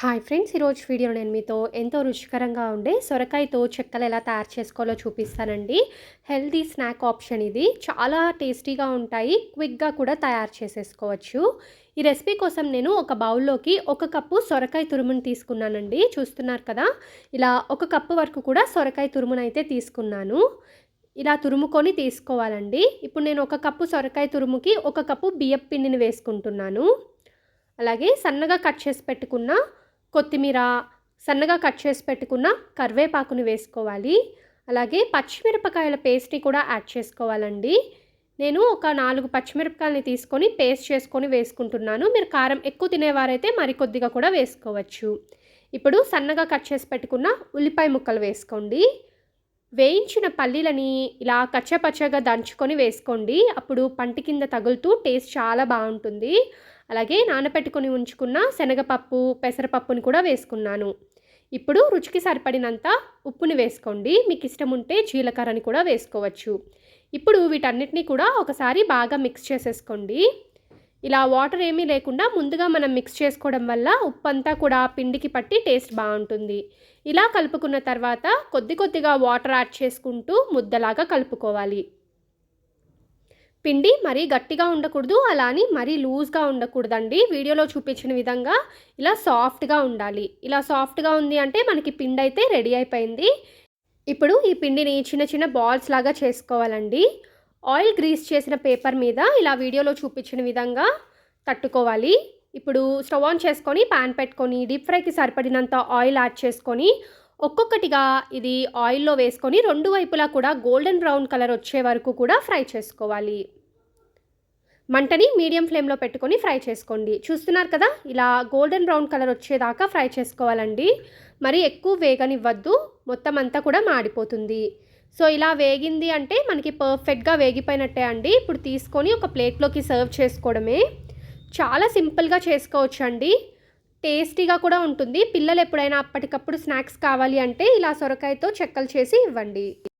Hi friends ఈరోజు video నేను మీతో ఎంతో రుచికరంగా ఉండే సొరకాయతో చెక్కలు ఎలా తయారు చేసుకోవాలో చూపిస్తానండి. హెల్తీ స్నాక్ ఆప్షన్ ఇది. చాలా టేస్టీగా ఉంటాయి. క్విక్గా కూడా తయారు చేసేసుకోవచ్చు. ఈ రెసిపీ కోసం నేను ఒక బౌల్లోకి ఒక కప్పు సొరకాయ తురుమును తీసుకున్నానండి. చూస్తున్నారు కదా? ఇలా ఒక కప్పు వరకు కూడా సొరకాయ తురుమును అయితే తీసుకున్నాను. ఇలా తురుముకొని తీసుకోవాలండి. ఇప్పుడు నేను ఒక కప్పు సొరకాయ తురుముకి ఒక కప్పు బియ్యం పిండిని వేసుకుంటున్నాను. అలాగే సన్నగా కట్ చేసి పెట్టుకున్న కొత్తిమీర సన్నగా కట్ చేసి పెట్టుకున్న కరివేపాకుని వేసుకోవాలి. అలాగే పచ్చిమిరపకాయల పేస్ట్ని కూడా యాడ్ చేసుకోవాలండి. నేను ఒక నాలుగు పచ్చిమిరపకాయలని తీసుకొని పేస్ట్ చేసుకొని వేసుకుంటున్నాను. మీరు కారం ఎక్కువ తినేవారైతే మరికొద్దిగా కూడా వేసుకోవచ్చు. ఇప్పుడు సన్నగా కట్ చేసి పెట్టుకున్న ఉల్లిపాయ ముక్కలు వేసుకోండి. వేయించిన పల్లీలని ఇలా కచ్చపచ్చగా దంచుకొని వేసుకోండి. అప్పుడు పంటి కింద తగులుతూ టేస్ట్ చాలా బాగుంటుంది. అలాగే నానబెట్టుకొని ఉంచుకున్న శనగపప్పు పెసరపప్పుని కూడా వేసుకున్నాను. ఇప్పుడు రుచికి సరిపడినంత ఉప్పుని వేసుకోండి. మీకు ఇష్టం ఉంటే జీలకర్రని కూడా వేసుకోవచ్చు. ఇప్పుడు వీటన్నిటిని కూడా ఒకసారి బాగా మిక్స్ చేసేసుకోండి. ఇలా వాటర్ ఏమీ లేకుండా ముందుగా మనం మిక్స్ చేసుకోవడం వల్ల ఉప్పు అంతా కూడా పిండికి పట్టి టేస్ట్ బాగుంటుంది. ఇలా కలుపుకున్న తర్వాత కొద్ది కొద్దిగా వాటర్ యాడ్ చేసుకుంటూ ముద్దలాగా కలుపుకోవాలి. పిండి మరీ గట్టిగా ఉండకూడదు అలా అని మరీ లూజ్గా ఉండకూడదండి. వీడియోలో చూపించిన విధంగా ఇలా సాఫ్ట్గా ఉండాలి. ఇలా సాఫ్ట్గా ఉంది అంటే మనకి పిండి అయితే రెడీ అయిపోయింది. ఇప్పుడు ఈ పిండిని చిన్న చిన్న బాల్స్ లాగా చేసుకోవాలండి. ఆయిల్ గ్రీస్ చేసిన పేపర్ మీద ఇలా వీడియోలో చూపించిన విధంగా తట్టుకోవాలి. ఇప్పుడు స్టవ్ ఆన్ చేసుకొని ప్యాన్ పెట్టుకొని డీప్ ఫ్రైకి సరిపడినంత ఆయిల్ యాడ్ చేసుకొని ఒక్కొక్కటిగా ఇది ఆయిల్లో వేసుకొని రెండు వైపులా కూడా గోల్డెన్ బ్రౌన్ కలర్ వచ్చే వరకు కూడా ఫ్రై చేసుకోవాలి. మంటని మీడియం ఫ్లేమ్లో పెట్టుకొని ఫ్రై చేసుకోండి. చూస్తున్నారు కదా? ఇలా గోల్డెన్ బ్రౌన్ కలర్ వచ్చేదాకా ఫ్రై చేసుకోవాలండి. మరి ఎక్కువ వేగనివ్వద్దు. మొత్తం అంతా కూడా మాడిపోతుంది. సో ఇలా వేగింది అంటే మనకి పర్ఫెక్ట్గా వేగిపోయినట్టే అండి. ఇప్పుడు తీసుకొని ఒక ప్లేట్లోకి సర్వ్ చేసుకోవడమే. చాలా సింపుల్గా చేసుకోవచ్చు అండి టేస్టీగా కూడా ఉంటుంది. పిల్లలు ఎప్పుడైనా అప్పటికప్పుడు స్నాక్స్ కావాలి అంటే ఇలా సొరకాయతో చెక్కలు చేసి ఇవ్వండి.